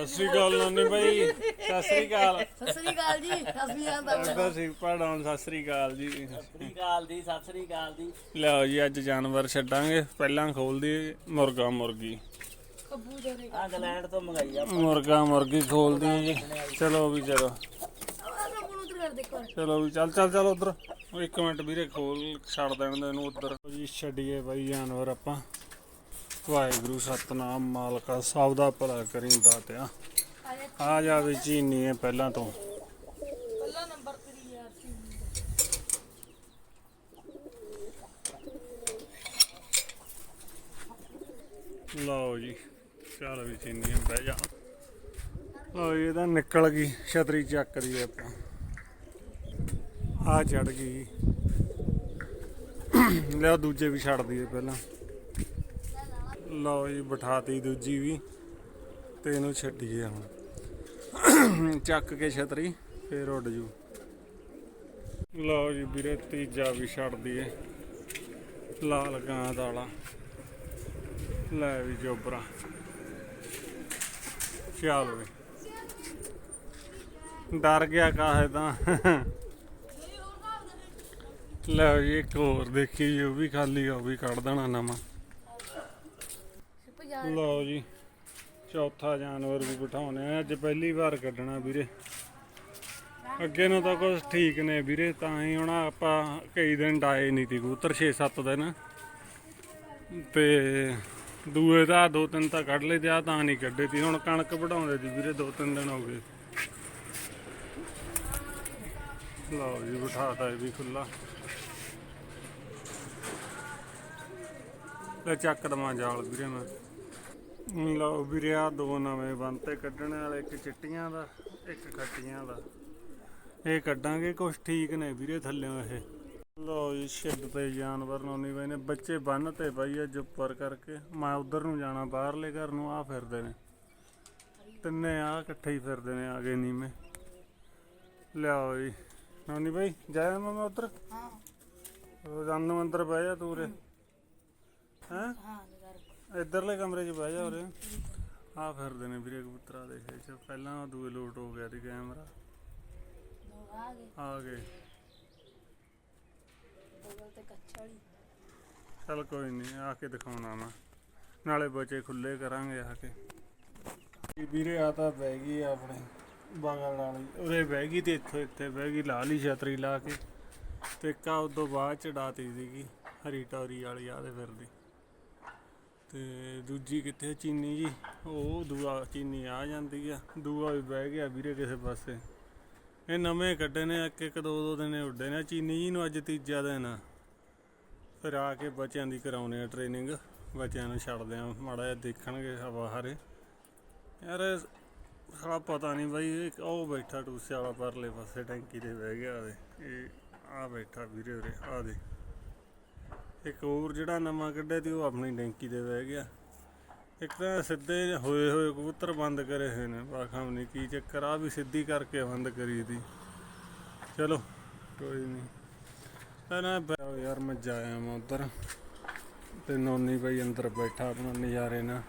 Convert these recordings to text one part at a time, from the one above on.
ਸਤਿ ਸ੍ਰੀ ਅਕਾਲ ਨਾਨੀ ਬਾਈ ਸਤਿ ਸ੍ਰੀ ਅਕਾਲ। ਸਤਿ ਸ੍ਰੀ ਅਕਾਲ ਜੀ। ਅਸੀਂ ਆਂਦਾ ਅੱਗਾ ਸੀ ਪੜਾਉਣ ਸਤਿ ਸ੍ਰੀ ਅਕਾਲ ਜੀ। ਸਤਿ ਸ੍ਰੀ ਅਕਾਲ ਦੀ ਸਤਿ ਸ੍ਰੀ ਅਕਾਲ ਦੀ ਲਓ ਜੀ ਅੱਜ ਜਾਨਵਰ ਛੱਡਾਂਗੇ। ਪਹਿਲਾਂ ਖੋਲਦੀ ਮੁਰਗਾ ਮੁਰਗੀ। ਕਬੂਤਰ ਦੇ ਆ ਇੰਗਲੈਂਡ ਤੋਂ ਮੰਗਾਈ ਆ ਮੁਰਗਾ ਮੁਰਗੀ ਖੋਲਦੀ ਹਾਂ ਜੀ। ਚਲੋ ਵੀ ਚਲੋ। ਕਰ ਚਲੋ ਵੀ ਚੱਲ ਚੱਲ ਚੱਲ ਉਧਰ। ਇੱਕ ਮਿੰਟ ਵੀਰੇ ਖੋਲ ਛੱਡ ਦੇਣ ਦੇ ਇਹਨੂੰ ਉਧਰ। ਜੀ ਛੱਡੀਏ ਬਾਈ ਜਾਨਵਰ ਆਪਾਂ। ਵਾਹਿਗੁਰੂ ਸਤਨਾਮ ਮਾਲਕਾ ਸਭ ਦਾ ਭਲਾ ਕਰੀ ਦਾਤਿਆ ਆ ਜਾ ਵੀ ਚੀਨੀ ਹੈ ਪਹਿਲਾਂ ਤੋਂ। ਪਹਿਲਾ ਨੰਬਰ ਤੇਰੀ ਯਾਰ ਸੀ ਲਓ ਜੀ ਚੱਲ ਵੀ ਚੀਨੀ ਬਹਿ ਜਾ। ਲਓ ਇਹ ਤਾਂ ਨਿਕਲ ਗਈ ਛਤਰੀ ਚੱਕਦੀ ਆਪਾਂ। ਆ ਚੜ ਗਈ ਲਿਆ ਦੂਜੇ ਵੀ ਛੱਡ ਦਈਏ ਪਹਿਲਾਂ। ਲਓ ਜੀ ਬਿਠਾਤੀ ਦੂਜੀ ਵੀ ਤੇ ਇਹਨੂੰ ਛੱਡੀਏ ਹੁਣ। ਚੱਕ ਕੇ ਛਤਰੀ ਫੇਰ ਉੱਡ ਜੂ। ਲਓ ਜੀ ਵੀਰੇ ਤੀਜਾ ਵੀ ਛੱਡ ਦਈਏ। ਲਾਲ ਗਾਂ ਵਾਲਾ। ਲੈ ਵੀ ਜੋਬਰਾ। ਚੱਲ ਵੀ। ਡਰ ਗਿਆ ਕਾਹੇ ਤਾਂ। ਲੈ ਜੀ ਇੱਕ ਹੋਰ ਦੇਖੀ ਜੀ, ਉਹ ਵੀ ਖਾਲੀ ਆ, ਉਹ ਵੀ ਕੱਢ ਦੇਣਾ ਨਵਾਂ। ਸਿਪਜਾ ਲਓ ਜੀ, ਚੌਥਾ ਜਾਨਵਰ ਵੀ ਬਿਠਾਉਣੇ ਆ। ਅੱਜ ਪਹਿਲੀ ਵਾਰ ਕੱਢਣਾ ਵੀਰੇ। ਅੱਗੇ ਨੂੰ ਤਾਂ ਕੁਝ ਠੀਕ ਨੇ ਵੀਰੇ, ਤਾਂ ਹੀ ਹੁਣ ਆਪਾਂ ਕਈ ਦਿਨ ਡਾਏ ਨਹੀਂ ਤੀ ਕਬੂਤਰ 6-7 ਦਿਨ। ਤੇ ਦੂਏ ਦਾ ਦੋ ਤਿੰਨ ਤਾਂ ਕੱਢ ਲਏ ਤੇ ਆ, ਤਾਂ ਨਹੀਂ ਕੱਢੇ ਤੀ ਹੁਣ ਕਣਕ ਵਢਾਉਂਦੇ ਸੀ ਵੀਰੇ, ਦੋ ਤਿੰਨ ਦਿਨ ਹੋ ਗਏ। ਲਓ ਜੀ, ਬਿਠਾਤਾ ਇਹ ਵੀ ਖੁੱਲਾ ਲੈ ਚੱਕ ਦਵਾਂ ਜਾਲ ਵੀਰੇ ਮੈਂ। ਲਓ ਵੀਰੇ ਆ ਦੋ ਨਵੇਂ ਬੰਤੇ ਕੱਢਣ ਵਾਲੇ ਇੱਕ ਚਿੱਟੀਆਂ ਦਾ ਇੱਕ ਖੱਟੀਆਂ ਦਾ। ਇਹ ਕੱਢਾਂਗੇ ਕੁਛ ਠੀਕ ਨੇ ਵੀਰੇ ਥੱਲਿਓਂ ਇਹ। ਲਓ ਜੀ ਛਿੱਡ ਤੇ ਜਾਨਵਰ ਨੂੰ ਨਹੀਂ ਨੇ। ਬੱਚੇ ਬੰਨ ਤੇ ਪਈ ਅੱਜ ਉੱਪਰ ਕਰਕੇ। ਮੈਂ ਉਧਰ ਨੂੰ ਜਾਣਾ ਬਾਹਰਲੇ ਘਰ ਨੂੰ ਆ ਫਿਰਦੇ ਨੇ। ਤਿੰਨੇ ਆ ਇਕੱਠੇ ਹੀ ਫਿਰਦੇ ਨੇ ਆਗੇ ਨੀਵੇਂ। ਲਿਆਓ ਜੀ ਨਾਨੀ ਬਾਈ ਜਾਇਆ ਮੈਂ ਉਧਰ? ਹਾਂ। ਰੋਜ਼ਾਨਾ ਅੰਦਰ ਬਹਿ ਜਾ ਤੂੰ ਰੇ ਹੈਂ? ਹਾਂ। ਇਧਰਲੇ ਕਮਰੇ 'ਚ ਬਹਿ ਜਾ ਉਰੇ। ਆ ਫਿਰਦੇ ਨੇ ਵੀਰੇ ਕਬੂਤਰਾ ਦੇ ਚ। ਪਹਿਲਾਂ ਦੂਏ ਲੋਟ ਹੋ ਗਿਆ ਸੀ ਕੈਮਰਾ। ਦੋ ਆ ਗਏ। ਆ ਗਏ ਬਗਲ ਤੇ ਕੱਛੜੀ ਚਲ ਕੋਈ ਨਹੀਂ ਆ ਕੇ ਦਿਖਾਉਣਾ ਮੈਂ। ਨਾਲੇ ਬੱਚੇ ਖੁੱਲੇ ਕਰਾਂਗੇ ਆ ਕੇ। ਇਹ ਵੀਰੇ ਆ ਤਾਂ ਬਹਿ ਗਈ ਆ ਆਪਣੇ ਬਗਲ ਵਾਲੀ ਉਰੇ ਬਹਿ ਗਈ ਤੇ ਇੱਥੋਂ ਇੱਥੇ ਬਹਿ ਗਈ ਲਾ ਲਈ ਛਤਰੀ ਲਾ ਕੇ। ਤੇ ਕਾ ਉਦੋਂ ਬਾਅਦ ਚੜਾਤੀ ਸੀਗੀ ਹਰੀ ਟੌਰੀ ਵਾਲੀ ਆ ਦੇ ਫਿਰਦੀ। ਤੇ ਦੂਜੀ ਕਿੱਥੇ ਚੀਨੀ ਜੀ? ਉਹ ਦੂਆ ਚੀਨੀ ਆ ਜਾਂਦੀ ਆ। ਦੂਆ ਵੀ ਬਹਿ ਗਿਆ ਵੀਰੇ ਕਿਸੇ ਪਾਸੇ। ਇਹ ਨਵੇਂ ਕੱਢੇ ਨੇ, ਇੱਕ ਇੱਕ ਦੋ ਦੋ ਦਿਨ ਉੱਡੇ ਨੇ। ਚੀਨੀ ਜੀ ਨੂੰ ਅੱਜ ਤੀਜਾ ਦਿਨ ਆ। ਫਿਰ ਆ ਕੇ ਬੱਚਿਆਂ ਦੀ ਕਰਾਉਨੇ ਆ ਟ੍ਰੇਨਿੰਗ ਬੱਚਿਆਂ ਨੂੰ ਛੱਡਦੇ ਆ, ਮਾੜਾ ਜਿਹਾ ਦੇਖਣਗੇ ਹਵਾ ਹਾਰੇ। ਯਾਰ, ਸਾਲਾ ਪਤਾ ਨਹੀਂ ਬਾਈ ਉਹ ਬੈਠਾ ਟੂਸੇ ਵਾਲਾ ਪਰਲੇ ਪਾਸੇ, ਟੈਂਕੀ ਤੇ ਬਹਿ ਗਿਆ ਉਹਦੇ ਇਹ ਆ ਬੈਠਾ ਵੀਰੇ ਉਰੇ, ਆ ਦੇ ਇੱਕ ਹੋਰ ਜਿਹੜਾ ਨਵਾਂ ਕੱਢਿਆ ਤੀ ਉਹ ਆਪਣੀ ਡੈਂਕੀ ਤੇ ਬਹਿ ਗਿਆ। ਇੱਕ ਤਾਂ ਸਿੱਧੇ ਹੋਏ ਹੋਏ ਕਬੂਤਰ ਬੰਦ ਕਰੇ ਹੋਏ ਨੇ, ਬਾਖਾਂ ਨਹੀਂ, ਕੀ ਚੱਕਰ ਆ? ਵੀ ਸਿੱਧੀ ਕਰਕੇ ਬੰਦ ਕਰੀ ਤੀ ਚਲੋ, ਕੋਈ ਨਹੀਂ। ਤਾਂ ਨਾ ਯਾਰ, ਮੈਂ ਜਾਇਆ ਮੈਂ ਉਧਰ। ਤੇ ਨੋਨੀ ਬਾਈ ਅੰਦਰ ਬੈਠਾ ਆਪਣਾ ਨਜ਼ਾਰੇ ਨਾਲ।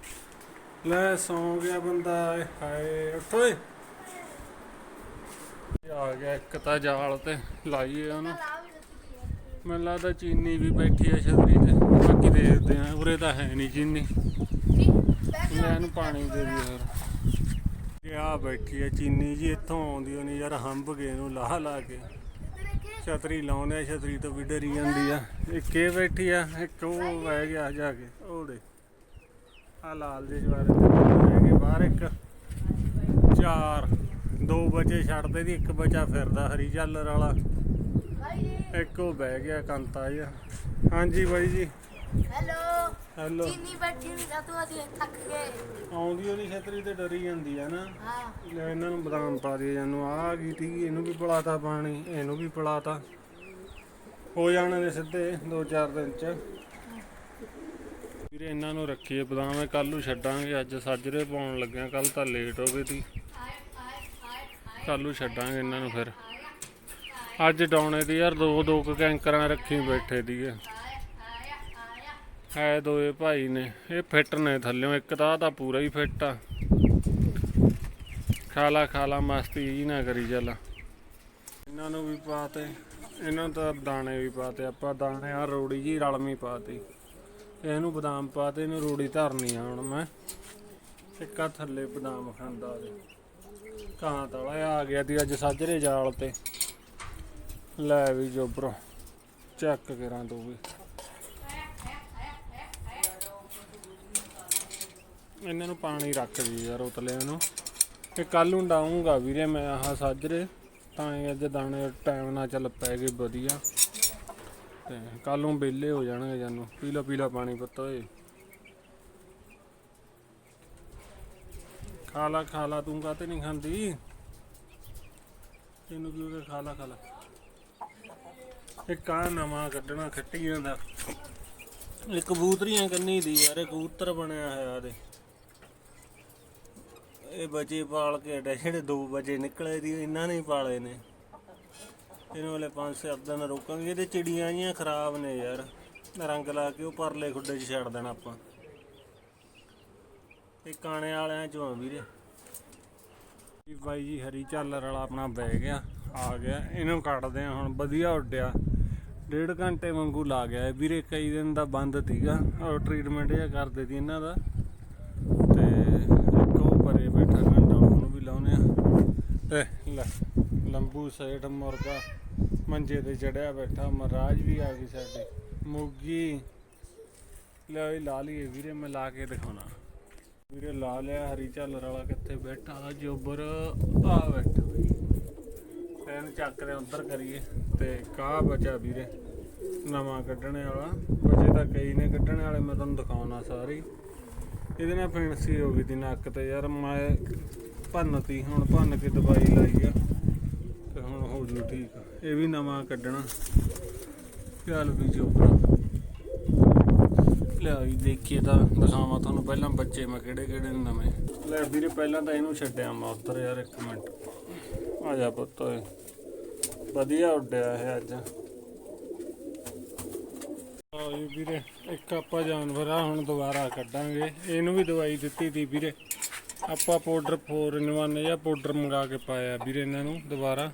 ਲੈ, ਸੌਂ ਗਿਆ ਬੰਦਾ ਆਏ ਹਾਏ, ਉੱਠ ਓਏ। ਆ ਗਿਆ ਇੱਕ ਤਾਂ ਜਾਲ ਤੇ ਲਾਈਏ ਉਹਨੂੰ। ਮੈਨੂੰ ਲੱਗਦਾ ਚੀਨੀ ਵੀ ਬੈਠੀ ਆ ਛਤਰੀ ਤੇ। ਬਾਕੀ ਦੇਖਦੇ ਆ ਉਰੇ ਤਾਂ ਹੈ ਨਹੀਂ ਚੀਨੀ। ਮੈਂ ਇਹਨੂੰ ਪਾਣੀ ਦੇ ਦੀ ਹੋਰ ਇਹ ਆ ਬੈਠੀ ਆ ਚੀਨੀ ਜੀ ਇੱਥੋਂ ਆਉਂਦੀ ਹੋਣੀ ਯਾਰ ਹੰਬ ਗਏ ਨੂੰ ਲਾਹ ਲਾ ਕੇ। ਛਤਰੀ ਲਾਉਂਦੇ ਆ ਛਤਰੀ ਤੋਂ ਵੀ ਡਰੀ ਜਾਂਦੀ ਆ। ਇੱਕ ਇਹ ਬੈਠੀ ਆ ਇੱਕ ਉਹ ਬਹਿ ਗਿਆ ਜਾ ਕੇ। ਉਹ ਦੇ ਆ ਲਾਲ ਦੇ ਜਵਾਰੇ ਤੇ ਬਹਿ ਗਏ ਬਾਹਰ ਇੱਕ। ਚਾਰ। ਦੋ ਬੱਚੇ ਛੱਡਦੇ ਦੀ ਇੱਕ ਬੱਚਾ ਫਿਰਦਾ ਹਰੀ ਝੱਲਰ ਵਾਲਾ। ਇੱਕ ਉਹ ਬਹਿ ਗਿਆ ਕੰਤਾ ਜਿਹਾ। ਹਾਂਜੀ ਬਾਈ ਜੀ। ਹੈਲੋ। ਹੈਲੋ। ਚੀਨੀ ਬੈਠੀ ਨਹੀਂ ਸਾਤੋਂ ਅਸੀਂ ਥੱਕ ਗਏ। ਆਉਂਦੀ ਉਹਦੀ ਛਤਰੀ ਤੇ ਡਰੀ ਜਾਂਦੀ ਆ ਨਾ। ਹਾਂ। ਲੈ ਇਹਨਾਂ ਨੂੰ ਬਦਾਮ ਪਾ ਦੇ ਜਾਨੂੰ ਆ ਗਈ ਤੀ ਇਹਨੂੰ ਵੀ ਪਿਲਾਤਾ ਪਾਣੀ ਇਹਨੂੰ ਵੀ ਪਿਲਾਤਾ। ਹੋ ਜਾਣੇ ਨੇ ਸਿੱਧੇ 2-4 ਦਿਨ ਚ। ਵੀਰੇ ਇਹਨਾਂ ਨੂੰ ਰੱਖੀਏ ਬਦਾਮ ਕੱਲ ਨੂੰ ਛੱਡਾਂਗੇ ਅੱਜ ਸਾਜਰੇ ਪਾਉਣ ਲੱਗਿਆ ਕੱਲ ਤਾਂ ਲੇਟ ਹੋ ਗਈ ਤੀ। ਕੱਲ ਨੂੰ ਛੱਡਾਂਗੇ ਇਹਨਾਂ ਨੂੰ ਫਿਰ। ਅੱਜ ਡਾਉਣੇ ਦੀ ਯਾਰ ਦੋ ਦੋ ਕੈਂਕਰਾਂ ਰੱਖੀ ਬੈਠੇ ਦੀਏ। ਹੈ ਦੋਏ ਭਾਈ ਨੇ, ਇਹ ਫਿੱਟ ਨੇ ਥੱਲਿਓਂ, ਇੱਕ ਤਾਂ ਤਾਂ ਪੂਰਾ ਹੀ ਫਿੱਟ ਆ। ਖਾਲਾ ਖਾਲਾ ਮਸਤੀ ਜੀ ਨਾ ਕਰੀ ਚੱਲ। ਇਹਨਾਂ ਨੂੰ ਵੀ ਪਾਤੇ ਇਹਨਾਂ ਨੂੰ ਤਾਂ ਦਾਣੇ ਵੀ ਪਾਤੇ ਆਪਾਂ ਦਾਣੇ ਆ ਰੋੜੀ ਜੀ ਰਲਮੀ ਪਾਤੀ ਇਹਨੂੰ ਬਦਾਮ ਪਾਤੇ ਇਹਨੂੰ ਰੋੜੀ ਧਰਨੀ ਆ ਹੁਣ ਮੈਂ। ਇੱਕਾ ਥੱਲੇ ਬਦਾਮ ਖਾਂਦਾ ਕਾਂ ਤਾਲਾ ਆ ਗਿਆ ਦੀ ਅੱਜ ਸਾਜਰੇ ਜਾਲ ਤੇ। ਲੈ ਵੀ ਜੋਬਰੋ, ਚੱਕ ਕਰਾਂ ਤੂੰ ਵੀ ਇਹਨਾਂ ਨੂੰ ਪਾਣੀ ਰੱਖ ਦੀ ਯਾਰ ਉਤਲੇ ਨੂੰ। ਤੇ ਕੱਲ ਨੂੰ ਡਾਉਂਗਾ ਵੀਰੇ ਮੈਂ ਆਹ ਸਾਜਰੇ, ਤਾਂ ਹੀ ਅੱਜ ਦਾਣੇ ਟਾਈਮ ਨਾਲ ਚੱਲ ਪੈ ਗਏ ਵਧੀਆ। ਤੇ ਕੱਲ ਨੂੰ ਵਿਹਲੇ ਹੋ ਜਾਣਗੇ ਜਾਨੂੰ। ਪੀਲਾ ਪੀਲਾ ਪਾਣੀ ਪੱਤਾ ਓਏ। ਖਾ ਲਾ ਖਾ ਲਾ ਤੂੰ ਕਾਤੇ ਨਹੀਂ ਖਾਂਦੀ? ਤੈਨੂੰ ਕੀ ਹੋ ਗਿਆ? ਖਾ ਲਾ ਖਾ ਲਾ ਇੱਕ ਆ ਨਵਾਂ ਕੱਢਣਾ ਖੱਟੀਆਂ ਦਾ। ਇਹ ਕਬੂਤਰੀਆਂ ਕੰਨੀ ਦੀ ਯਾਰ, ਇਹ ਕਬੂਤਰ ਬਣਿਆ ਹੋਇਆ ਦੇ ਇਹ ਬਚੇ ਪਾਲ ਕੇ ਡੇ ਜਿਹੜੇ 2 ਵਜੇ ਨਿਕਲੇ ਦੀ, ਇਹਨਾਂ ਨੇ ਪਾਲੇ ਨੇ। ਇਹਨਾਂ ਵਾਲੇ 5-7 ਦਿਨ ਰੋਕਾਂਗੇ, ਇਹਦੇ ਚਿੜੀਆਂ ਜੀਆਂ ਖਰਾਬ ਨੇ ਯਾਰ। ਰੰਗ ਲਾ ਕੇ ਉਹ ਪਰਲੇ ਖੁੱਡੇ 'ਚ ਛੱਡ ਦੇਣਾ ਆਪਾਂ। ਇਹ ਕਾਣੇ ਵਾਲਿਆਂ ਚੋਂ ਆ ਵੀਰੇ। ਬਾਈ ਜੀ, ਹਰੀ ਚੱਲ ਰਲਾ ਆਪਣਾ ਬਹਿ ਗਿਆ, ਆ ਗਿਆ। ਇਹਨੂੰ ਕੱਢਦੇ ਆ ਹੁਣ, ਵਧੀਆ ਉੱਡਿਆ। ਡੇਢ ਘੰਟੇ ਵਾਂਗੂ ਲਾ ਗਿਆ ਵੀਰੇ, ਕਈ ਦਿਨ ਦਾ ਬੰਦ ਸੀਗਾ। ਉਹ ਟ੍ਰੀਟਮੈਂਟ ਜਿਹਾ ਕਰਦੇ ਸੀ ਇਹਨਾਂ ਦਾ। ਤੇ ਇੱਕ ਉਹ ਪਰੇ ਬੈਠਾ ਘੰਟਾ ਉਹਨੂੰ ਵੀ ਲਾਉਨੇ ਆ ਲੈ, ਲੰਬੂ ਸੇਠ ਮੁਰਗਾ ਮੰਜੇ ਤੇ ਚੜਿਆ ਬੈਠਾ, ਮਹਾਰਾਜ ਵੀ ਆ ਗਈ ਸਾਡੇ। ਮੁੱਗੀ, ਲੈ ਵੀ ਲਾ ਲਈਏ ਵੀਰੇ, ਮੈਂ ਲਾ ਕੇ ਦਿਖਾਉਣਾ। ਵੀਰੇ ਲਾ ਲਿਆ, ਹਰੀ ਝਾਲਰ ਵਾਲਾ ਕਿੱਥੇ ਬੈਠਾ ਜੋਬਰ ਆ ਬੈਠਾ। ਬਈ ਇਹਨੂੰ ਚੱਕਦੇ ਉੱਧਰ ਕਰੀਏ ਤੇ ਕਾਹ ਬਚਾ ਵੀਰੇ, ਨਵਾਂ ਕੱਢਣੇ ਵਾਲਾ। ਬਚੇ ਤਾਂ ਕਈ ਨੇ ਕੱਢਣੇ ਵਾਲੇ, ਮੈਂ ਤੁਹਾਨੂੰ ਦਿਖਾਉਣਾ ਸਾਰੀ। ਇਹਦੇ ਨਾਲ ਫੈਂਸੀ ਹੋ ਗਈ ਦੀ ਨੱਕ ਤੇ ਯਾਰ, ਮੈਂ ਭੰਨਤੀ, ਹੁਣ ਭੰਨ ਕੇ ਦਵਾਈ ਲਾਈ ਆ, ਤੇ ਹੁਣ ਹੋ ਜੂ ਠੀਕ। ਇਹ ਵੀ ਨਵਾਂ ਕੱਢਣਾ। ਚੱਲ ਵੀ ਚੋਪੜਾ। ਲਿਆ ਵੀ ਦੇਖੀਏ ਤਾਂ, ਦਿਖਾਵਾਂ ਤੁਹਾਨੂੰ ਪਹਿਲਾਂ ਬੱਚੇ ਮੈਂ ਕਿਹੜੇ ਕਿਹੜੇ ਨੇ ਨਵੇਂ। ਲੈ ਵੀਰੇ, ਪਹਿਲਾਂ ਤਾਂ ਇਹਨੂੰ ਛੱਡਿਆ ਮੈਂ ਉੱਧਰ ਯਾਰ, ਇੱਕ ਮਿੰਟ। ਆ ਜਾ ਪੁੱਤ ਓਏ। ਵਧੀਆ ਉੱਡਿਆ ਇਹ ਅੱਜ। ਆ ਇਹ ਵੀਰੇ ਇੱਕ ਆਪਾਂ ਜਾਨਵਰ ਆ ਹੁਣ ਦੁਬਾਰਾ ਕੱਢਾਂਗੇ। ਇਹਨੂੰ ਵੀ ਦਵਾਈ ਦਿੱਤੀ ਤੀ ਵੀਰੇ। ਆਪਾਂ ਪਾਊਡਰ 4 ਇਨ 1 ਜਾਂ ਪਾਊਡਰ ਮੰਗਾ ਕੇ ਪਾਇਆ ਵੀਰੇ ਇਹਨਾਂ ਨੂੰ ਦੁਬਾਰਾ।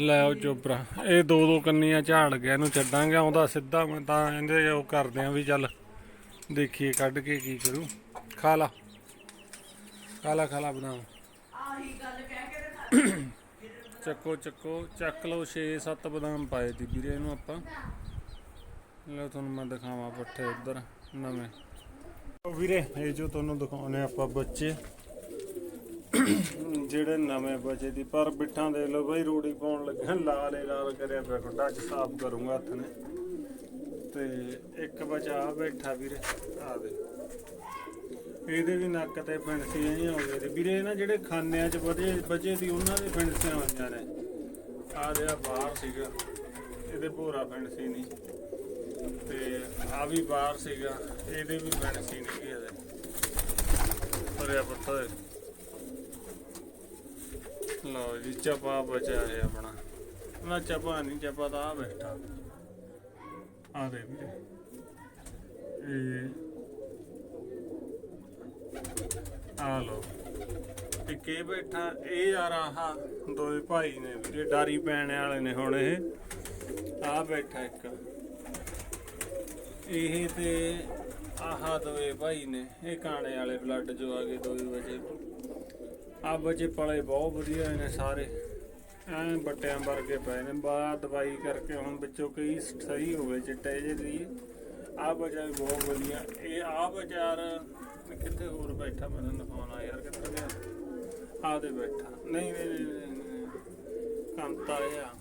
ਲੈ ਆਓ ਚੋਬਰਾ ਇਹ ਦੋ ਦੋ ਕੰਨੀਆਂ ਝਾੜ ਗਿਆ ਇਹਨੂੰ ਛੱਡਾਂਗੇ ਆਉਂਦਾ ਸਿੱਧਾ ਮੈਂ ਤਾਂ ਇਹਦੇ ਉਹ ਕਰਦੇ ਆ ਵੀ ਚੱਲ ਦੇਖੀਏ ਕੱਢ ਕੇ ਕੀ ਕਰੂ। ਖਾ ਲਾ। ਖਾ ਲਾ ਖਾ ਲਾ ਬਦਾਮ ਚੱਕੋ ਚੱਕੋ, ਚੱਕ ਲਓ 6-7 ਬਦਾਮ ਪਾਏ ਦੀ ਵੀਰੇ ਇਹਨੂੰ ਆਪਾਂ। ਲਓ ਤੁਹਾਨੂੰ ਮੈਂ ਦਿਖਾਵਾਂ ਪੱਠੇ ਉਧਰ, ਨਵੇਂ। ਉਹ ਵੀਰੇ, ਇਹ ਜੋ ਤੁਹਾਨੂੰ ਦਿਖਾਉਣੇ ਆਪਾਂ ਬੱਚੇ, ਜਿਹੜੇ ਨਵੇਂ ਬੱਚੇ ਦੀ। ਪਰ ਬਿੱਠਾਂ ਦੇ ਲਓ ਬਈ, ਰੂੜੀ ਪਾਉਣ ਲੱਗੇ ਲਾਲ ਹੀ ਲਾਲ ਕਰਿਆ ਪਿਆ ਖੁੱਡਾ ਚ ਸਾਫ਼ ਕਰੂੰਗਾ ਹੱਥ ਨੇ। ਤੇ ਇੱਕ ਬਚਾ ਬੈਠਾ ਵੀਰੇ, ਆ ਦੇ। ਇਹਦੇ ਵੀ ਨੱਕ ਤੇ ਫਿੰਸੀਆਂ ਹੀ ਹੋ ਤੇ ਵੀਰੇ ਨਾ ਜਿਹੜੇ ਖਾਨਿਆਂ ਚ ਬਚੇ ਬਚੇ ਦੀ ਉਹਨਾਂ ਦੇ ਫਿੰਸੀਆਂ ਹੋਈਆਂ ਨੇ। ਆ ਦੇ ਬਾਹਰ ਸੀਗਾ, ਇਹਦੇ ਭੋਰਾ ਫਿੰਸੀ ਨਹੀਂ ਤੇ ਆ ਵੀ ਬਾਹਰ ਸੀਗਾ, ਇਹਦੇ ਵੀ ਫਿੰਸੀ ਨਹੀਂ ਇਹਦੇ ਪਰਿਆ ਪੱਤਾ ਲਓ ਜੀ, ਚਪਾ ਬਚਿਆ ਹੈ ਆਪਣਾ। ਨਾ ਚਪਾ ਨਹੀਂ ਚਪਾ ਤਾਂ ਆ ਬੈਠਾ। ਆ ਦੇ ਵੀਰੇ। ਇਹ ਆ ਲੋ ਇੱਕ ਇਹ ਬੈਠਾ, ਇਹ ਯਾਰ ਆਹ ਦੋਵੇਂ ਭਾਈ ਨੇ ਵੀਰੇ, ਡਾਰੀ ਪੈਣ ਵਾਲੇ ਨੇ ਹੁਣ ਇਹ। ਆ ਬੈਠਾ ਇੱਕ। ਇਹ ਤੇ ਆਹ ਦੋਵੇਂ ਭਾਈ ਨੇ, ਇਹ ਕਾਣੇ ਵਾਲੇ ਬਲੱਡ ਜੋ ਆ ਗਏ ਦੋਵੇਂ ਵਜੇ। ਆ ਬੱਚੇ ਪਲੇ ਬਹੁਤ ਵਧੀਆ ਨੇ ਸਾਰੇ। ਐਂ ਬੱਟਿਆਂ ਵਰਗੇ ਪਏ ਨੇ। ਬਾ ਦਵਾਈ ਕਰਕੇ ਹੁਣ ਵਿੱਚੋਂ ਕਈ ਸਹੀ ਹੋ ਗਏ ਚਿੱਟੇ ਜਿਹੇ ਦੀ। ਆ ਬੱਚਾ ਵੀ ਬਹੁਤ ਵਧੀਆ। ਇਹ ਆ ਕਿੱਥੇ ਹੋਰ ਬੈਠਾ ਮੈਨੂੰ ਦਿਖਾਉਣਾ ਯਾਰ ਕਿੱਥੇ ਗਿਆ? ਆ ਦੇ ਬੈਠਾ। ਨਹੀਂ ਨਹੀਂ ਨਹੀਂ, ਨਹੀਂ, ਨਹੀਂ। ਕੰਤਾ ਆ।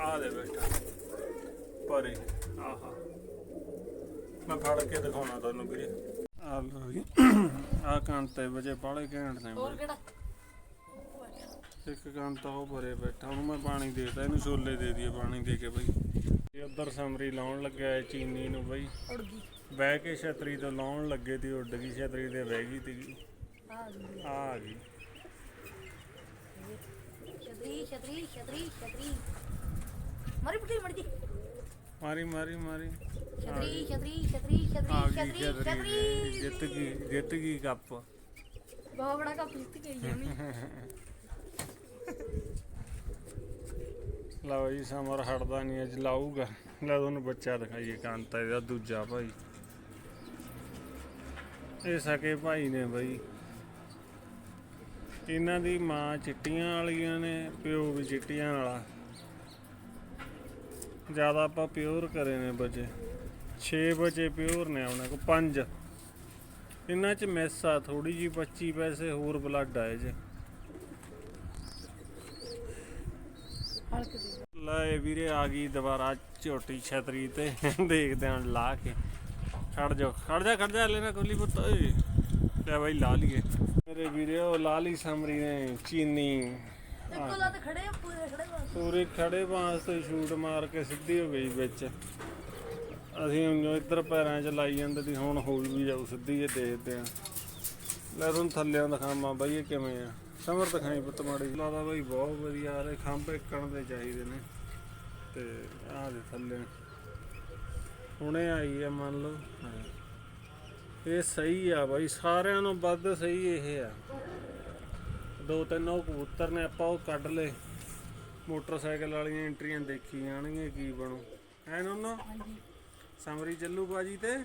ਆ ਦੇ ਬੈਠਾ। ਪਰੇ। ਆਹਾ। ਮੈਂ ਫੜ ਕੇ ਦਿਖਾਉਣਾ ਤੁਹਾਨੂੰ ਵੀਰੇ। ਆ ਲਓ ਜੀ। ਆ ਕੰਤੇ ਵਜੇ ਬਾਲੇ ਘੈਂਟ ਨੇ ਹੋਰ ਵੀਰੇ। ਕਿਹੜਾ? ਇੱਕ ਕੰਤਾ ਉਹ ਭਰੇ ਬੈਠਾ। ਉਹਨੂੰ ਮੈਂ ਪਾਣੀ ਦੇਤਾ ਇਹਨੂੰ ਛੋਲੇ ਦੇ ਦਈਏ ਪਾਣੀ ਦੇ ਕੇ ਬਈ। ਇਹ ਉਧਰ ਸਮਰੀ ਲਾਉਣ ਲੱਗਿਆ ਹੈ ਚੀਨੀ ਨੂੰ ਬਈ। ਉੜ ਗਈ। ਬਹਿ ਕੇ ਛਤਰੀ ਤੋਂ ਲਾਉਣ ਲੱਗੇ ਤੀ ਉੱਡ ਗਈ ਛਤਰੀ ਤੇ ਬਹਿ ਗਈ ਤੀ ਆ ਗਈ। ਆ ਗਈ। ਛਤਰੀ ਛਤਰੀ ਛਤਰੀ ਛਤਰੀ। ਮਰੀ ਪੁੱਟੀ ਮਾਰੀ ਮਾਰੀ ਮਾਰੀ ਛਤਰੀ ਛਤਰੀ ਛਤਰੀ ਛਤਰੀ ਛਤਰੀ ਜਿੱਤ ਗਈ ਜਿੱਤ ਗਈ ਕੱਪ। ਬਹੁਤ ਬੜਾ ਕੱਪ ਜਿੱਤ ਗਈ ਜਮੀ। ਲਓ ਜੀ ਸਮਰ ਹਟਦਾ ਨਹੀਂ ਅੱਜ ਲਾਊਗਾ। ਲੈ ਤੁਹਾਨੂੰ ਬੱਚਾ ਦਿਖਾਈਏ ਕਾਂਤਾ ਇਹਦਾ ਦੂਜਾ ਭਾਈ। ਇਹ ਸਕੇ ਭਾਈ ਨੇ ਬਈ। ਇਹਨਾਂ ਦੀ ਮਾਂ ਚਿੱਟੀਆਂ ਵਾਲੀਆਂ ਨੇ ਪਿਓ ਵੀ ਚਿੱਟੀਆਂ ਵਾਲਾ। ਜ਼ਿਆਦਾ ਆਪਾਂ ਪਿਓਰ ਕਰੇ ਨੇ ਬੱਚੇ। 6 ਬੱਚੇ ਪਿਓਰ ਨੇ ਉਹਨਾਂ ਕੋ 5 ਇਹਨਾਂ ਚ ਮਿਸ ਆ ਥੋੜੀ ਜੀ 25 ਪੈਸੇ ਹੋਰ ਬਲੱਡ ਆਏ ਜੇ ਹਲਕ ਦੇ। ਲੈ ਵੀਰੇ ਆ ਗਈ ਦੁਬਾਰਾ ਝੋਟੀ ਛਤਰੀ ਤੇ। ਦੇਖਦੇ ਹਾਂ ਲਾ ਕੇ। ਖੜ ਜਾ ਖੜ ਜਾ ਖੜ ਜਾ ਲੈਣਾ ਕੋਲੀ ਪੁੱਤ ਓਏ। ਲੈ ਬਾਈ ਲਾ ਲਈਏ। ਮੇਰੇ ਵੀਰੇ ਉਹ ਲਾ ਲਈ ਸਮਰੀ ਨੇ ਚੀਨੀ। ਤੇ ਕੋਲਾ ਤੇ ਖੜੇ ਆ, ਪੂਰੇ ਖੜੇ ਆ। ਪੂਰੇ ਖੜੇ ਬਾਂਸ ਤੇ ਸ਼ੂਟ ਮਾਰ ਕੇ ਸਿੱਧੀ ਹੋ ਗਈ ਵਿੱਚ। ਅਸੀਂ ਉਂਝ ਇੱਧਰ ਪੈਰਾਂ 'ਚ ਲਾਈ ਜਾਂਦੇ ਸੀ ਹੁਣ ਹੋ ਵੀ ਜਾਊ ਸਿੱਧੀ ਜੇ ਦੇਖਦੇ ਆ। ਲੈ ਤੁਹਾਨੂੰ ਥੱਲਿਆਂ ਦਿਖਾਵਾਂ ਬਾਈ ਇਹ ਕਿਵੇਂ ਆ। ਸਮਰ ਦਿਖਾਈ ਪੁੱਤ ਮਾੜੀ। ਲੱਗਦਾ ਬਾਈ ਬਹੁਤ ਵਧੀਆ ਆ ਰਹੇ ਖੰਭ ਇੱਕਣ ਦੇ ਚਾਹੀਦੇ ਨੇ। ਤੇ ਆਹ ਦੇ ਥੱਲੇ। ਹੁਣੇ ਆਈ ਆ ਮੰਨ ਲਓ। ਇਹ ਸਹੀ ਆ ਬਾਈ ਸਾਰਿਆਂ ਨੂੰ ਵੱਧ ਸਹੀ ਇਹ ਆ। ਦੋ ਤਿੰਨ ਉਹ ਕਬੂਤਰ ਨੇ ਆਪਾਂ ਉਹ ਕੱਢ ਲਏ। ਮੋਟਰਸਾਈਕਲ ਵਾਲੀਆਂ ਐਂਟਰੀਆਂ ਦੇਖੀ ਜਾਣਗੀਆਂ ਕੀ ਬਣੂ। ਹੈ ਨੋਨੋ? ਸਮਰੀ ਚੱਲੂ ਬਾਜੀ ਤੇ?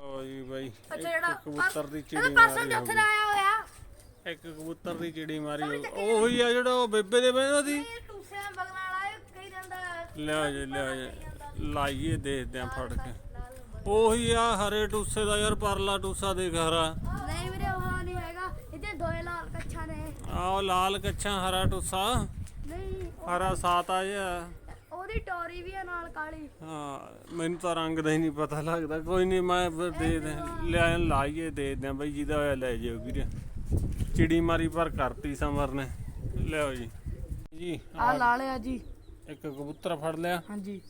ਓ ਜੀ ਬਾਈ ਅੱਛਾ ਇੱਕ ਜਿਹੜਾ ਕਬੂਤਰ ਦੀ ਚਿੜੀ ਮਾਰੀ। ਆਇਆ ਹੋਇਆ। ਇੱਕ ਕਬੂਤਰ ਦੀ ਚਿੜੀ ਮਾਰੀ। ਉਹੀ ਆ ਜਿਹੜਾ ਉਹ ਬੇਬੇ ਦੇ ਬੈਠਾ ਸੀ। ਲਿਆ ਜੇ ਲਿਆ ਜੇ। ਲਾਈਏ ਦੇਖਦੇ ਆ ਫੜ ਕੇ। ਉਹੀ ਆ ਹਰੇ ਟੂਸੇ ਦਾ ਯਾਰ ਪਰਲਾ ਟੂਸਾ ਦੇਖ ਹਰਾ। ਨਹੀਂ ਵੀਰੇ ਉਹ ਨਹੀਂ ਹੈਗਾ। ਇਹਦੇ ਦੋਏ ਲਾਲ ਕੱਛਾ ਨੇ। ਆਹ ਲਾਲ ਕੱਛਾ ਹਰਾ ਟੂਸਾ। ਨਹੀਂ ਹਰਾ ਸਾਤ ਆ ਜਿਹਾ। ਉਹਦੀ ਟੋਰੀ ਵੀ ਆ ਨਾਲ ਕਾਲੀ। ਹਾਂ ਮੈਨੂੰ ਤਾਂ ਰੰਗ ਦਾ ਹੀ ਨਹੀਂ ਪਤਾ ਲੱਗਦਾ। ਕੋਈ ਨਹੀਂ ਮੈਂ ਫਿਰ ਦੇ ਦੇ ਲਿਆ ਲਾਈਏ ਦੇ ਦਿਆਂ ਬਈ ਜਿਹਦਾ ਹੋਇਆ ਲੈ ਜਿਓ ਵੀਰੇ। ਚਿੜੀ ਮਾਰੀ ਪਰ ਕਰਤੀ ਸਮਰ ਨੇ। ਲਿਆਓ ਜੀ। ਜੀ ਆ ਲਾਲਿਆ ਜੀ। ਇੱਕ ਕਬੂਤਰ ਫੜ ਲਿਆ। ਹਾਂਜੀ।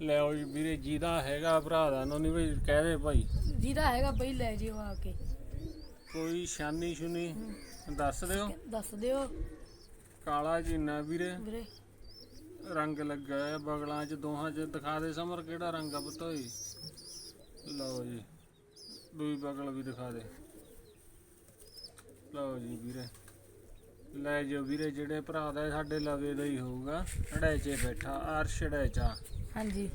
ਲਿਆਓ ਜੀ ਵੀਰੇ ਜਿਹਦਾ ਹੈਗਾ ਭਰਾ ਦਾ ਨੋਨੀ ਬਈ ਕਹਿ ਦੇ ਭਾਈ। ਜਿਹਦਾ ਹੈਗਾ ਬਈ ਲੈ ਜਿਓ ਆ ਕੇ। ਕੋਈ ਸ਼ਾਨੀ ਸ਼ੁਨੀ ਦੱਸ ਦਿਓ। ਦੱਸ ਦਿਓ। ਕਾਲਾ ਜੀਨਾ ਵੀਰੇ। ਵੀਰੇ। ਰੰਗ ਲੱਗਾ ਹੈ ਬਗਲਾਂ 'ਚ ਦੋਹਾਂ 'ਚ। ਦਿਖਾ ਦੇ ਸਮਰ ਕਿਹੜਾ ਰੰਗ ਆ ਪੁੱਤ ਓਏ। ਲਓ ਜੀ ਦੂਈ ਬਗਲ ਵੀ ਦਿਖਾ ਦੇ। ਲਓ ਜੀ ਵੀਰੇ। ਲੈ ਜਾਓ ਵੀਰੇ ਜਿਹੜੇ ਭਰਾ ਦਾ ਇਹ ਸਾਡੇ ਲਵੇ ਦਾ ਹੀ ਹੋਊਗਾ। ਢੜੈਚੇ ਬੈਠਾ ਅਰਸ਼ ਢੈਚਾ ਹਾਂਜੀ।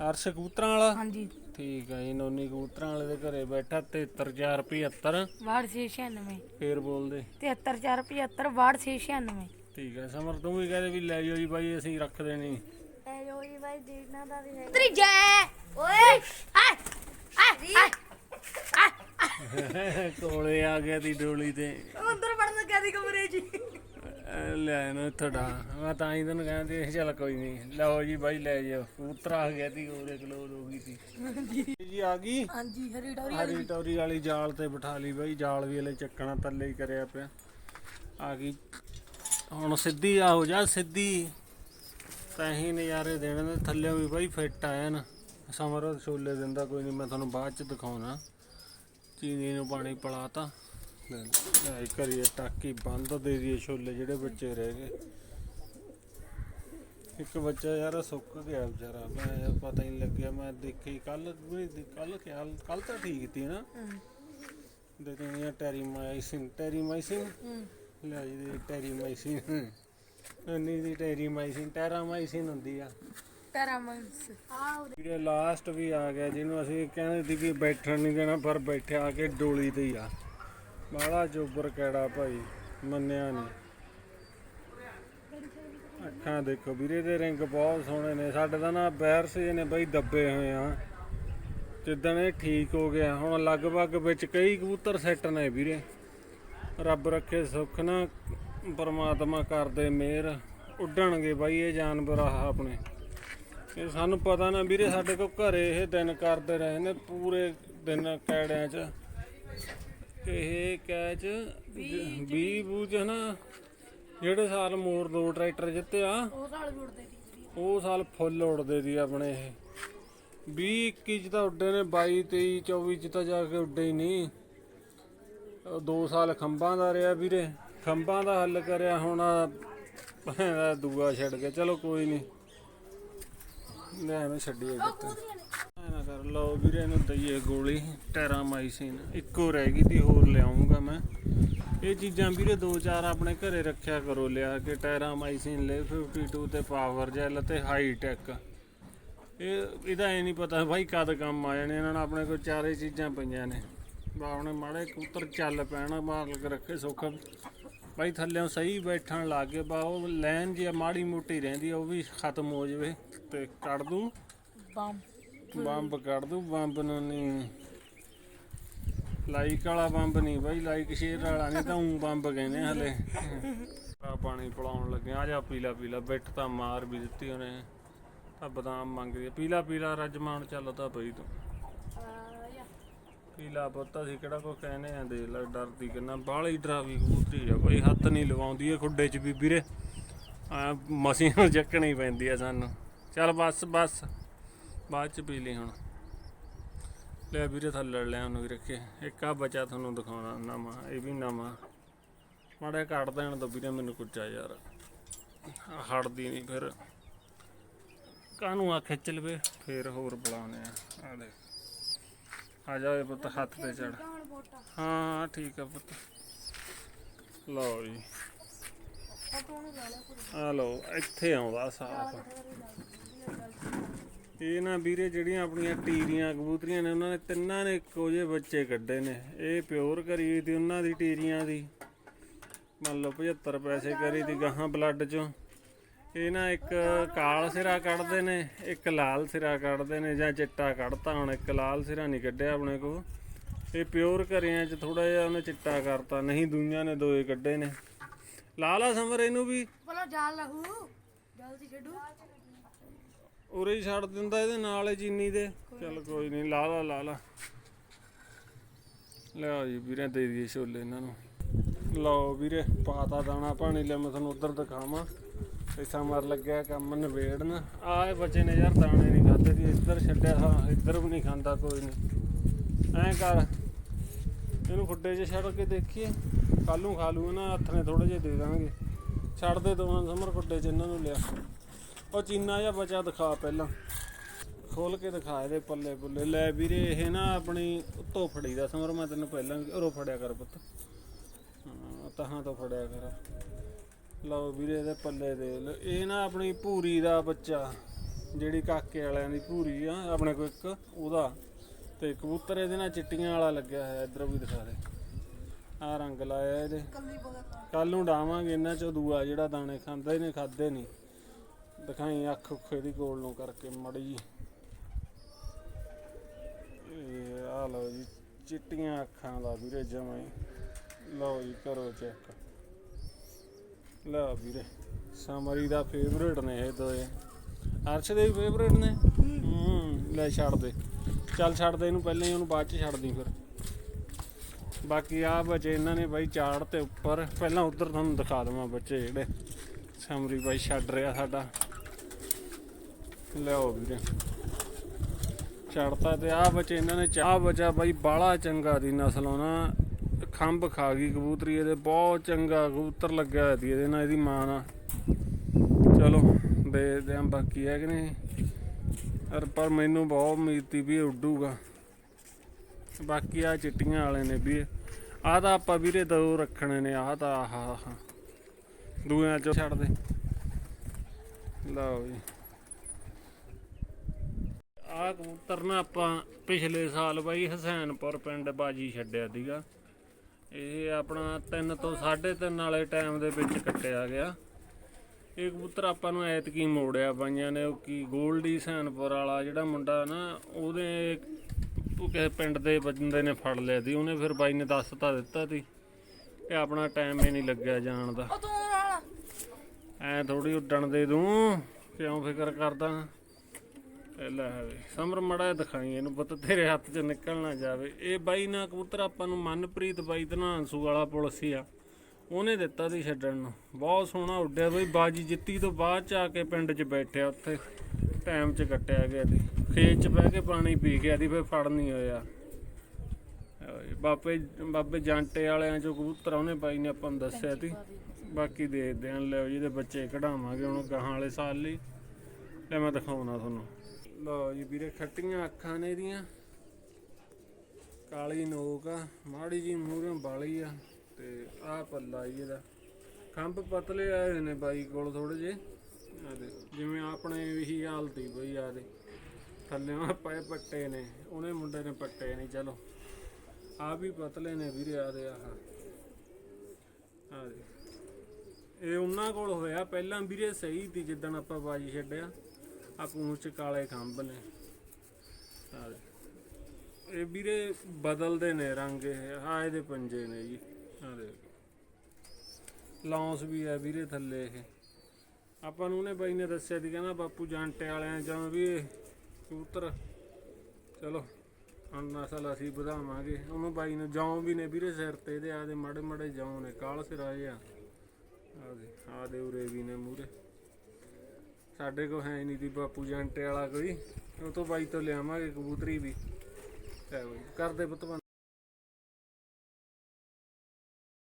ਅਰਸ਼ ਕਬੂਤਰਾਂ ਵਾਲਾ? ਹਾਂਜੀ। ਠੀਕ ਹੈ ਜੀ ਨੋਨੀ ਕਬੂਤਰਾਂ ਵਾਲੇ ਦੇ ਘਰੇ ਬੈਠਾ 73075 ਵਾਰਡ 696 ਫੇਰ ਬੋਲਦੇ 73475 ਵਾਰਡ 696 ਠੀਕ ਹੈ ਸਮਰ ਤੂੰ ਵੀ ਕਹਦੇ ਵੀ ਲੈ ਜਾਓ ਜੀ ਬਾਈ ਅਸੀਂ ਰੱਖਦੇ ਨਹੀਂ। ਐ ਜੋ ਜੀ ਬਾਈ ਦੇਖਣਾ ਦਾ ਵੀ ਹੈ ਤਰੀ ਜੈ! ਓਏ! ਆ ਆ ਕੋਲੇ ਆ ਗਿਆ ਦੀ ਡੋਲੀ ਤੇ। ਅੰਦਰ ਵੜਨ ਲੱਗਾ ਦੀ ਕਮਰੇ ਜੀ ਅਹ ਲੈ ਨਾ ਤੁਹਾਡਾ ਮੈਂ ਤਾਂ ਹੀ ਤੈਨੂੰ ਕਹਿੰਦੇ ਚੱਲ ਕੋਈ ਨਹੀਂ ਲਓ ਜੀ ਬਾਈ ਲੈ ਜਾਓ। ਕਬੂਤਰ ਆ ਗਿਆ ਤੀ ਉਹਦੇ ਕਲੋਰ ਹੋ ਗਈ ਤੀ ਜੀ ਆ ਗਈ? ਹਾਂਜੀ ਹਰੀ ਡੌਰੀ ਹਰੀ ਟੌਰੀ ਵਾਲੀ ਜਾਲ ਤੇ ਬਿਠਾ ਲਈ ਬਾਈ। ਜਾਲ ਵੀ ਹਲੇ ਚੱਕਣਾ ਥੱਲੇ ਹੀ ਕਰਿਆ ਪਿਆ। ਆ ਗਈ। ਹੁਣ ਸਿੱਧੀ ਆ ਹੋ ਜਾ ਸਿੱਧੀ। ਤਾਂ ਹੀ ਨਜ਼ਾਰੇ ਦੇਣੇ ਨੇ ਥੱਲੇ ਵੀ ਬਾਈ ਫਿੱਟ ਆਇਆ ਨਾ ਸਮਰ ਛੋਲੇ ਦਿੰਦਾ ਕੋਈ ਨਹੀਂ ਮੈਂ ਤੁਹਾਨੂੰ ਬਾਅਦ ਚ ਦਿਖਾਉਣਾ। ਚੀਨੀ ਨੂੰ ਪਾਣੀ ਪਿਲਾਤਾ। ਲੈ ਕਰੀਏ ਟਾਕੀ ਬੰਦ ਦੇ ਦਈਏ ਛੋਲੇ ਜਿਹੜੇ ਬੱਚੇ ਰਹਿ ਗਏ। ਇੱਕ ਬੱਚਾ ਯਾਰ ਸੁੱਕ ਗਿਆ ਵਿਚਾਰਾ। ਮੈਂ ਯਾਰ ਪਤਾ ਹੀ ਨਹੀਂ ਲੱਗਿਆ। ਮੈਂ ਦੇਖੀ ਕੱਲ ਕੱਲ ਖਿਆਲ ਕੱਲ ਤਾਂ ਠੀਕ ਸੀ ਨਾ। ਦੇ ਦੇਣੀ ਟੈਰੀਮਾਈਸਿਨ ਟੈਰੀਮਾਈਸਿਨ। ਲੈ ਜੀ ਟੈਰੀਮਾਈਸਿਨ। ਨਹੀਂ ਦੀ ਟੈਰੀਮਾਈਸਿਨ ਟੈਰਾਮਾਈਸਿਨ ਹੁੰਦੀ ਆ। ਪੈਰਾਮੰਸ ਆ ਵੀਰੇ ਲਾਸਟ ਵੀ ਆ ਗਿਆ, ਜਿਹਨੂੰ ਅਸੀਂ ਕਹਿੰਦੇ ਸੀ ਕਿ ਬੈਠਣ ਨਹੀਂ ਦੇਣਾ, ਪਰ ਬੈਠਿਆ ਆ ਕੇ ਡੋਲੀ ਤੇ ਹੀ ਆ। ਬਾਲਾ ਚੋਬਰ ਕਿਹੜਾ ਭਾਈ, ਮੰਨਿਆ ਨਹੀਂ ਅੱਖਾਂ ਦੇਖੋ, ਵੀਰੇ ਦੇ ਰਿੰਗ ਬਹੁਤ ਸੋਹਣੇ ਨੇ। ਸਾਡੇ ਤਾਂ ਨਾ ਬੈਰਸ ਜਿਹੇ ਨੇ ਬਈ ਦੱਬੇ ਹੋਏ ਆ। ਜਿੱਦਣ ਇਹ ਠੀਕ ਹੋ ਗਿਆ, ਹੁਣ ਲਗਭਗ ਵਿੱਚ ਕਈ ਕਬੂਤਰ ਸੈੱਟ ਨੇ ਵੀਰੇ। ਰੱਬ ਰੱਖੇ ਸੁੱਖ ਨਾ, ਪਰਮਾਤਮਾ ਕਰਦੇ ਮਿਹਰ, ਉੱਡਣਗੇ ਬਾਈ ਇਹ ਜਾਨਵਰ ਆਹ ਆਪਣੇ। ਇਹ ਸਾਨੂੰ ਪਤਾ ਨਾ ਵੀਰੇ ਸਾਡੇ ਕੋ ਘਰੇ ਇਹ ਦਿਨ ਕਰਦੇ ਰਹੇ ਨੇ ਪੂਰੇ ਦਿਨ ਕੈੜਿਆਂ 'ਚ। ਇਹ ਕੈਚ 20 ਬੂਝ ਨਾ ਜਿਹੜੇ ਸਾਲ ਮੋਰ ਦੋ ਟਰੈਕਟਰ ਜਿੱਤਿਆ ਉਹ ਸਾਲ ਵੀ ਉੜਦੇ ਸੀ ਉਹ ਸਾਲ ਫੁੱਲ ਉੜਦੇ ਦੀ ਆਪਣੇ ਇਹ। 20 21 ਚ ਤਾਂ ਉੱਡੇ ਨੇ 22 23 24 ਚ ਤਾਂ ਜਾ ਕੇ ਉੱਡੇ ਹੀ ਨਹੀਂ। ਦੋ ਸਾਲ ਖੰਭਾਂ ਦਾ ਰਿਹਾ ਵੀਰੇ। ਖੰਭਾਂ ਦਾ ਹੱਲ ਕਰਿਆ ਹੁਣ ਦੂਆ ਛੱਡ ਗਿਆ। ਚਲੋ ਕੋਈ ਨਹੀਂ। ਲੈ ਇਹਨੂੰ ਛੱਡੀਏ ਕਿਤੇ ਨਾ ਕਰ ਲਓ ਵੀਰੇ ਇਹਨੂੰ ਦਈਏ ਗੋਲੀ ਟੈਰਾਮਾਈਸਿਨ ਇੱਕੋ ਰਹਿ ਗਈ ਤੀ ਹੋਰ ਲਿਆਉਂਗਾ ਮੈਂ। ਇਹ ਚੀਜ਼ਾਂ ਵੀਰੇ ਦੋ ਚਾਰ ਆਪਣੇ ਘਰੇ ਰੱਖਿਆ ਕਰੋ ਲਿਆ ਕੇ ਟੈਰਾਮਾਈਸਿਨ ਲੈ 52 ਤੇ ਪਾਵਰ ਜੈਲ ਤੇ ਹਾਈ ਟੈਕ ਇਹ ਇਹਦਾ ਇਹ ਨਹੀਂ ਪਤਾ ਭਾਈ ਕਦ ਕੰਮ ਆ ਜਾਣੇ ਇਹਨਾਂ ਨਾਲ ਆਪਣੇ ਕੋਲ ਚਾਰੇ ਚੀਜ਼ਾਂ ਪਈਆਂ ਨੇ। ਬਾ ਹੁਣ ਮਾੜੇ ਕੂਤਰ ਚੱਲ ਪੈਣਾ ਮਾਲਕ ਰੱਖੇ ਸੁੱਖ। ਭਾਈ ਥੱਲੇੋਂ ਸਹੀ ਬੈਠਣ ਲੱਗ ਗਏ ਬਾ ਉਹ ਲੈਨ ਜੇ ਮਾੜੀ ਮੋਟੀ ਰਹਿੰਦੀ ਆ, ਉਹ ਵੀ ਖਤਮ ਹੋ ਜਾਵੇ। ਤੇ ਕੱਢ ਦੂੰ। ਬੰਬ। ਬੰਬ ਕੱਢ ਦੂੰ ਬੰਬ ਨੂੰ ਨਹੀਂ। ਲਾਈਕ ਵਾਲਾ ਬੰਬ ਨਹੀਂ ਬਾਈ ਲਾਈਕ ਸ਼ੇਅਰ ਵਾਲਾ ਨਹੀਂ ਤਾਂ ਉਂ ਬੰਬ ਕਹਿੰਦੇ ਹਲੇ। ਆ ਪਾਣੀ ਪਿਲਾਉਣ ਲੱਗੇ ਆ ਜਾ ਪੀਲਾ ਪੀਲਾ ਬਿੱਟ ਤਾਂ ਮਾਰ ਵੀ ਦਿੱਤੀ ਉਹਨੇ। ਤਾਂ ਬਦਾਮ ਮੰਗਦੀ। ਪੀਲਾ ਪੀਲਾ ਰਜਮਾਨ ਚੱਲਦਾ ਪਈ ਤੂੰ। ਪੀਲਾ ਪੁੱਤ ਅਸੀਂ ਕਿਹੜਾ ਕੋ ਕਹਿੰਦੇ ਆ ਦੇ ਲੈ ਡਰਦੀ ਕਿੰਨਾ ਬਾਹਲੀ ਡਰਾਵੀ ਕਬੂਤਰੀ ਆ। ਕੋਈ ਹੱਥ ਨਹੀਂ ਲਵਾਉਂਦੀ ਇਹ ਖੁੱਡੇ 'ਚ ਵੀ ਵੀਰੇ ਆ ਮਸੀਂ ਨੂੰ ਚੱਕਣੀ ਪੈਂਦੀ ਆ ਸਾਨੂੰ। ਚੱਲ ਬਸ ਬਸ। ਬਾਅਦ 'ਚ ਪੀ ਲਈ ਹੁਣ। ਲੈ ਵੀਰੇ, ਥੱਲੇ ਲੈ ਉਹਨੂੰ ਵੀ ਰੱਖੇ। ਇੱਕ ਆ ਬਚਾ ਤੁਹਾਨੂੰ ਦਿਖਾਉਣਾ, ਨਵਾਂ। ਇਹ ਵੀ ਨਵਾਂ। ਮਾੜਾ ਜਿਹਾ ਦੇਣ ਦੋ ਵੀਰੇ, ਮੈਨੂੰ ਕੁੱਚਾ ਯਾਰ। ਹਟਦੀ ਨਹੀਂ ਫਿਰ। ਕਾਹਨੂੰ ਆ ਖਿੱਚ ਲਵੇ? ਫਿਰ ਹੋਰ ਬੁਲਾਉਨੇ ਆ। ਆ ਦੇ ਆ ਜਾ ਇਹ ਪੁੱਤ, ਹੱਥ ਤੇ ਚੜ। ਹਾਂ, ਠੀਕ ਆ ਪੁੱਤ। ਲਓ ਜੀ। ਆ ਲਓ, ਇੱਥੇ ਆਉਂਦਾ ਸਾਫ਼। ਇਹ ਨਾ ਵੀਰੇ ਜਿਹੜੀਆਂ ਆਪਣੀਆਂ ਟੀਰੀਆਂ, ਕਬੂਤਰੀਆਂ ਨੇ, ਉਹਨਾਂ ਨੇ ਤਿੰਨਾਂ ਨੇ ਇੱਕੋ ਜਿਹੇ ਬੱਚੇ ਕੱਢੇ ਨੇ। ਇਹ ਪਿਓਰ ਕਰੀ ਦੀ ਉਹਨਾਂ ਦੀ ਟੀਰੀਆਂ ਦੀ। ਮੰਨ ਲਓ 75 ਪੈਸੇ ਕਰੀ ਦੀ ਗਾਹਾਂ ਬਲੱਡ ਚੋਂ। ਇਹ ਨਾ ਇੱਕ ਕਾਲ ਸਿਰਾ ਕੱਢਦੇ ਨੇ, ਇੱਕ ਲਾਲ ਸਿਰਾ ਕੱਢਦੇ ਨੇ, ਜਾਂ ਚਿੱਟਾ ਕੱਢਤਾ ਹੁਣ, ਇੱਕ ਲਾਲ ਸਿਰਾ ਨਹੀਂ ਕੱਢਿਆ ਆਪਣੇ ਕੋ ਇਹ ਪਿਓਰ ਘਰਿਆਂ 'ਚ ਥੋੜਾ ਜਿਹਾ ਉਹਨੇ ਚਿੱਟਾ ਕਰਤਾ, ਨਹੀਂ ਦੁਨੀਆਂ ਨੇ ਦੋਏ ਕੱਢੇ ਨੇ। ਲਾਲਾ ਸਮਰ ਇਹਨੂੰ ਵੀ ਬੋਲੋ ਜਾਲ ਲਹੂ। ਜਲਦੀ ਛੱਡੂ ਉਰੇ ਹੀ ਛੱਡ ਦਿੰਦਾ ਇਹਦੇ ਨਾਲ ਹੀ ਚੀਨੀ ਦੇ। ਚੱਲ ਕੋਈ ਨਹੀਂ ਲਾ ਲਾ ਲਾ ਲਾ। ਲਿਆ ਜੀ ਵੀਰੇ, ਦੇ ਦਈਏ ਛੋਲੇ ਇਹਨਾਂ ਨੂੰ। ਲਓ ਵੀਰੇ, ਪਾਤਾ ਦਾਣਾ ਪਾਣੀ, ਲੈ ਮੈਂ ਤੁਹਾਨੂੰ ਉਧਰ ਦਿਖਾਵਾਂ। ਐਸਾ ਮਰ ਲੱਗਿਆ ਕੰਮ ਨਵੇੜਨ ਆਏ ਬੱਚੇ ਨੇ ਯਾਰ, ਦਾਣੇ ਨਹੀਂ ਖਾਦੇ ਸੀ ਇੱਧਰ ਛੱਡਿਆ ਹਾਂ ਇੱਧਰ ਵੀ ਨਹੀਂ ਖਾਂਦਾ ਕੋਈ ਨਹੀਂ ਐਂ ਕਰ, ਇਹਨੂੰ ਖੁੱਡੇ 'ਚ ਛੱਡ ਕੇ ਦੇਖੀਏ। ਕੱਲ ਨੂੰ ਖਾ ਲੂ ਨਾ ਹੱਥ ਨੇ ਥੋੜੇ ਜਿਹੇ ਦੇ ਦਾਂਗੇ। ਛੱਡ ਦੇ ਦੋਵਾਂ ਸਮਰ ਖੁੱਡੇ 'ਚ ਇਹਨਾਂ ਨੂੰ ਲਿਆ। ਉਹ ਚੀਨਾ ਜਿਹਾ ਬਚਾ ਦਿਖਾ ਪਹਿਲਾਂ। ਖੋਲ ਕੇ ਦਿਖਾ ਇਹਦੇ ਪੱਲੇ ਪੁੱਲੇ। ਲੈ ਵੀਰੇ ਇਹ ਨਾ ਆਪਣੀ ਉੱਤੋਂ ਫੜੀ ਦਾ ਸਮਰ ਮੈਂ ਤੈਨੂੰ ਪਹਿਲਾਂ ਉਰੋਂ ਫੜਿਆ ਕਰ ਪੁੱਤ। ਤਹਾਂ ਤੋਂ ਫੜਿਆ ਕਰ। ਲਓ ਵੀਰੇ ਇਹਦੇ ਪੱਲੇ ਦੇ ਲਓ। ਇਹ ਨਾ ਆਪਣੀ ਭੂਰੀ ਦਾ ਬੱਚਾ ਜਿਹੜੀ ਕਾਕੇ ਵਾਲਿਆਂ ਦੀ ਭੂਰੀ ਆ ਆਪਣੇ ਕੋਲ ਇੱਕ ਉਹਦਾ। ਤੇ ਕਬੂਤਰ ਇਹਦੇ ਨਾਲ ਚਿੱਟੀਆਂ ਵਾਲਾ ਲੱਗਿਆ ਹੋਇਆ ਇਧਰ ਵੀ ਦਿਖਾ ਦੇ। ਆ ਰੰਗ ਲਾਇਆ ਇਹਦੇ। ਕੱਲ ਨੂੰ ਡਾਵਾਂਗੇ ਇਹਨਾਂ ਚੋਂ ਦੂਆ ਜਿਹੜਾ ਦਾਣੇ ਖਾਂਦਾ ਹੀ ਨਹੀਂ ਖਾਦੇ ਨਹੀਂ ਦਿਖਾਈ ਅੱਖ ਉੱਖ ਦੀ ਗੋਲ ਨੂੰ ਕਰਕੇ ਮੜੀ ਇਹ ਆ ਲਓ ਜੀ, ਚਿੱਟੀਆਂ ਅੱਖਾਂ ਦਾ ਵੀਰੇ ਜਮਾਂ ਹੀ। ਲਓ ਜੀ, ਕਰੋ ਚੈੱਕ। ਲਓ ਵੀਰੇ, ਸਮਰੀ ਦਾ ਫੇਵਰੇਟ ਨੇ ਇਹ ਦੋਏ। ਅਰਸ਼ ਦੇ ਵੀ ਫੇਵਰੇਟ ਨੇ? ਹੂੰ, ਲੈ ਛੱਡ ਦੇ। ਚੱਲ ਛੱਡ ਦੇ, ਇਹਨੂੰ ਪਹਿਲਾਂ ਹੀ ਉਹਨੂੰ ਬਾਅਦ ਚ ਛੱਡ ਦੀ ਫਿਰ। ਬਾਕੀ ਆ ਬਚੇ ਇਹਨਾਂ ਨੇ ਬਾਈ ਚਾੜ ਤੇ ਉੱਪਰ। ਪਹਿਲਾਂ ਉਧਰ ਤੁਹਾਨੂੰ ਦਿਖਾ ਦਵਾਂ ਬੱਚੇ ਜਿਹੜੇ। ਸਮਰੀ ਬਾਈ ਛੱਡ ਰਿਹਾ ਸਾਡਾ। ਲਿਆਓ ਵੀਰੇ। ਚੜਤਾ ਤੇ ਆ ਬੱਚੇ ਇਹਨਾਂ ਨੇ ਚਾਹ ਬੱਚਾ ਬਾਈ ਬਾਲਾ ਚੰਗਾ ਦੀ ਨਸਲ ਆਉਣਾ ਖੰਭ ਖਾ ਗਈ ਕਬੂਤਰੀ, ਇਹਦੇ ਬਹੁਤ ਚੰਗਾ ਕਬੂਤਰ ਲੱਗਿਆ ਹੋਇਆ ਸੀ ਇਹਦੇ ਨਾਲ, ਇਹਦੀ ਮਾਂ ਨਾਲ। ਚਲੋ, ਦੇਖਦੇ ਆਂ ਬਾਕੀ ਹੈ ਕਿ ਨਹੀਂ। ਪਰ ਪਰ ਮੈਨੂੰ ਬਹੁਤ ਉਮੀਦ ਸੀ ਵੀ ਇਹ ਉੱਡੂਗਾ। ਬਾਕੀ ਆ ਚਿੱਟੀਆਂ ਵਾਲੇ ਨੇ ਵੀ। ਆਹ ਤਾਂ ਆਪਾਂ ਵੀਰੇ ਦੋ ਰੱਖਣੇ ਨੇ, ਆਹ ਤਾਂ ਆਹ ਆਹ ਦੂਆਂ ਚੋਂ ਛੱਡ ਦੇ। ਲਓ ਜੀ। ਆਹ ਕਬੂਤਰ ਨਾ ਆਪਾਂ ਪਿਛਲੇ ਸਾਲ ਬਾਈ ਹਸੈਨਪੁਰ ਪਿੰਡ ਬਾਜੀ ਛੱਡਿਆ ਸੀਗਾ। ਇਹ ਆਪਣਾ 3 ਤੋਂ 3.5 ਵਾਲੇ ਟਾਈਮ ਦੇ ਵਿੱਚ ਕੱਟਿਆ ਗਿਆ। ਇਹ ਕਬੂਤਰ ਆਪਾਂ ਨੂੰ ਐਤਕੀ ਮੋੜਿਆ ਬਾਈਆਂ ਨੇ ਉਹ ਕੀ ਗੋਲਡੀ ਹਸੈਨਪੁਰ ਵਾਲਾ ਜਿਹੜਾ ਮੁੰਡਾ ਨਾ ਉਹਦੇ ਉਹ ਕਿਸੇ ਪਿੰਡ ਦੇ ਬੰਦੇ ਨੇ ਫੜ ਲਿਆ ਸੀ ਉਹਨੇ ਫਿਰ ਬਾਈ ਨੇ ਦੱਸ ਤਾਂ ਦਿੱਤਾ ਸੀ ਇਹ ਆਪਣਾ ਟਾਈਮ ਹੀ ਨਹੀਂ ਲੱਗਿਆ ਜਾਣ ਦਾ। ਐ ਥੋੜੀ ਉੱਡਣ ਦੇ ਦੂੰ ਕਿਉਂ ਫਿਕਰ ਕਰਦਾ? ਪਹਿਲਾਂ ਹੈ ਸਮਰ ਮੜਾ ਦਿਖਾਈ, ਇਹਨੂੰ ਪਤਾ ਤੇਰੇ ਹੱਥ 'ਚ ਨਿਕਲ ਨਾ ਜਾਵੇ। ਇਹ ਬਾਈ ਨਾ ਕਬੂਤਰ, ਆਪਾਂ ਨੂੰ ਮਨਪ੍ਰੀਤ ਬਾਈ ਤੇ ਵਾਲਾ ਪੁਲਸੀ ਆ। ਉਹਨੇ ਦਿੱਤਾ ਸੀ ਛੱਡਣ ਨੂੰ। ਬਹੁਤ ਸੋਹਣਾ ਉੱਡਿਆ ਬਈ, ਬਾਜੀ ਜਿੱਤੀ ਤੋਂ ਬਾਅਦ ਚ ਆ ਕੇ ਪਿੰਡ 'ਚ ਬੈਠਿਆ ਉੱਥੇ। ਟਾਈਮ 'ਚ ਕੱਟਿਆ ਗਿਆ ਦੀ ਖੇਤ 'ਚ ਬਹਿ ਕੇ ਪਾਣੀ ਪੀ ਗਿਆ ਦੀ ਫਿਰ ਫੜ ਨਹੀਂ ਹੋਇਆ। ਓਏ ਬਾਬੇ ਬਾਬੇ ਜਾਂਟੇ ਵਾਲਿਆਂ ਚੋਂ ਕਬੂਤਰ ਉਹਨੇ ਬਾਈ ਨੇ ਆਪਾਂ ਨੂੰ ਦੱਸਿਆ ਸੀ। ਬਾਕੀ ਦੇਖਦੇ ਆਂ ਲਿਓ ਜਿਹਦੇ ਬੱਚੇ ਕਢਾਵਾਂਗੇ ਹੁਣ ਗਾਹਾਂ ਵਾਲੇ ਸਾਲ ਲਈ। ਲੈ ਮੈਂ ਦਿਖਾਉਣਾ ਤੁਹਾਨੂੰ। ਲਓ ਜੀ ਵੀਰੇ ਖੱਟੀਆਂ ਅੱਖਾਂ ਨੇ ਇਹਦੀਆਂ। ਕਾਲੀ ਨੋਕ ਆ, ਮਾੜੀ ਜੀ ਮੂਹਰੇ ਬਾਲੀ ਆ ਤੇ ਤੇ ਆਹ ਪੱਲਾ ਜੀ ਇਹਦਾ। ਖੰਭ ਪਤਲੇ ਆਏ ਹੋਏ ਨੇ ਬਾਈ ਕੋਲ ਥੋੜੇ ਜੇ ਆ ਦੇ ਜਿਵੇਂ ਆਪਣੇ ਵੀ ਹਾਲਤ ਹੀ ਬਈ ਆ ਦੇ ਥੱਲੇ ਪਏ ਪੱਟੇ ਨੇ, ਉਹਨੇ ਮੁੰਡੇ ਨੇ ਪੱਟੇ ਨਹੀਂ, ਚਲੋ। ਆ ਵੀ ਪਤਲੇ ਨੇ ਵੀਰੇ ਆ ਦੇ ਆਹ। ਆ ਦੇ ਇਹ ਉਹਨਾਂ ਕੋਲ ਹੋਇਆ, ਪਹਿਲਾਂ ਵੀਰੇ ਸਹੀ ਸੀ, ਜਿੱਦਣ ਆਪਾਂ ਬਾਜੀ ਛੱਡਿਆ। ਆ ਪੂੰਛ ਚ ਕਾਲੇ ਖੰਭ ਨੇ। ਆ ਇਹ ਵੀਰੇ ਬਦਲਦੇ ਨੇ ਰੰਗ ਇਹ। ਆ ਇਹਦੇ ਪੰਜੇ ਨੇ ਜੀ। ਆ ਦੇ ਲੌਂਸ ਵੀ ਹੈ ਵੀਰੇ ਥੱਲੇ ਇਹ। ਆਪਾਂ ਨੂੰ ਉਹਨੇ ਬਾਈ ਨੇ ਦੱਸਿਆ ਸੀ, ਕਹਿੰਦਾ ਬਾਪੂ ਜਾਂਟੇ ਵਾਲਿਆਂ ਜਾਂ ਵੀ ਕਬੂਤਰ। ਚਲੋ, ਹੁਣ ਨਸਲ ਅਸੀਂ ਵਧਾਵਾਂਗੇ। ਉਹਨੂੰ ਬਾਈ ਨੂੰ ਜੌਂ ਵੀ ਨੇ ਵੀਰੇ ਸਿਰ ਤੇ। ਇਹਦੇ ਆਦੇ ਮਾੜੇ ਮਾੜੇ ਜੌਂ ਨੇ, ਕਾਲ ਸਿਰਾਏ ਆ। ਆਦੇ ਆਦੇ ਉਰੇ ਵੀ ਨੇ ਮੂਰੇ ਸਾਡੇ ਕੋਲ ਹੈ ਨਹੀਂ ਦੀ ਬਾਪੂ ਜੰਟੇ ਵਾਲਾ ਕੋਈ। ਉਹ ਤੋਂ ਬਾਈ ਤੋਂ ਲਿਆਵਾਂਗੇ ਕਬੂਤਰੀ ਵੀ। ਲੈ ਬਾਈ, ਕਰਦੇ ਪੁੱਤ